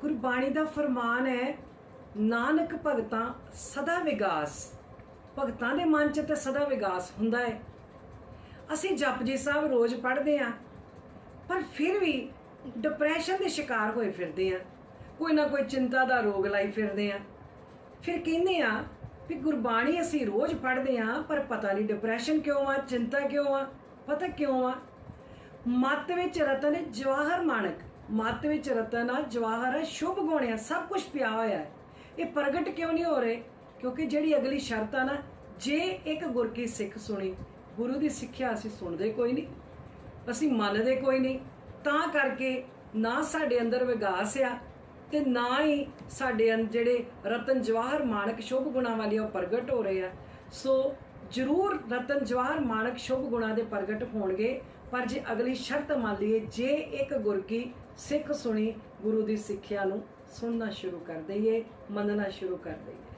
ਗੁਰਬਾਣੀ ਦਾ ਫਰਮਾਨ ਹੈ, ਨਾਨਕ ਭਗਤਾਂ ਸਦਾ ਵਿਗਾਸ। ਭਗਤਾਂ ਦੇ ਮਨ 'ਚ ਤੇ ਸਦਾ ਵਿਗਾਸ ਹੁੰਦਾ ਹੈ। ਅਸੀਂ ਜਪਜੀ ਸਾਹਿਬ ਰੋਜ਼ ਪੜ੍ਹਦੇ ਆ ਪਰ ਫਿਰ ਵੀ ਡਿਪਰੈਸ਼ਨ ਦੇ ਸ਼ਿਕਾਰ ਹੋਏ ਫਿਰਦੇ ਆ ਕੋਈ ਨਾ ਕੋਈ ਚਿੰਤਾ ਦਾ ਰੋਗ ਲਾਈ ਫਿਰਦੇ ਆ ਫਿਰ ਕਹਿੰਦੇ ਆ ਵੀ ਗੁਰਬਾਣੀ ਅਸੀਂ ਰੋਜ਼ ਪੜ੍ਹਦੇ ਆ ਪਰ ਪਤਾ ਨਹੀਂ ਡਿਪਰੈਸ਼ਨ ਕਿਉਂ ਆ, ਚਿੰਤਾ ਕਿਉਂ ਆ, ਪਤਾ ਕਿਉਂ ਆ? ਮੱਤ ਵਿੱਚ ਰਤਨ ਜਵਾਹਰ ਮਾਨਕ ਮੱਤ ਵਿੱਚ ਰਤਨ ਆ ਜਵਾਹਰ ਸ਼ੁਭ ਗੁਣ ਆ ਸਭ ਕੁਝ ਪਿਆ ਹੋਇਆ ਹੈ। ਇਹ ਪ੍ਰਗਟ ਕਿਉਂ ਨਹੀਂ ਹੋ ਰਹੇ? ਕਿਉਂਕਿ ਜਿਹੜੀ ਅਗਲੀ ਸ਼ਰਤ ਆ ਨਾ, ਜੇ ਇੱਕ ਗੁਰ ਕੀ ਸਿੱਖ ਸੁਣੀ, ਗੁਰੂ ਦੀ ਸਿੱਖਿਆ ਅਸੀਂ ਸੁਣਦੇ ਕੋਈ ਨਹੀਂ, ਅਸੀਂ ਮੰਨਦੇ ਕੋਈ ਨਹੀਂ, ਤਾਂ ਕਰਕੇ ਨਾ ਸਾਡੇ ਅੰਦਰ ਵਿਗਾਸ ਆ ਤੇ ਨਾ ਹੀ ਸਾਡੇ ਅੰਦਰ ਜਿਹੜੇ ਰਤਨ ਜਵਾਹਰ ਮਾਨਕ ਸ਼ੁਭ ਗੁਣਾਂ ਵਾਲੇ ਉਹ ਪ੍ਰਗਟ ਹੋ ਰਹੇ ਆ। ਸੋ ਜ਼ਰੂਰ ਰਤਨ ਜਵਾਹਰ ਮਾਨਕ ਸ਼ੁਭ ਗੁਣਾਂ ਦੇ ਪ੍ਰਗਟ ਹੋਣਗੇ। ਪਰ ਜੇ ਅਗਲੀ ਸ਼ਰਤ ਮੰਨ ਲਈਏ, ਜੇ ਇੱਕ ਗੁਰ ਕੀ ਸਿੱਖ ਸੁਣੀ, ਗੁਰੂ ਦੀ ਸਿੱਖਿਆ ਨੂੰ ਸੁਣਨਾ ਸ਼ੁਰੂ ਕਰ ਦਈਏ, ਮੰਨਣਾ ਸ਼ੁਰੂ ਕਰ ਦਈਏ।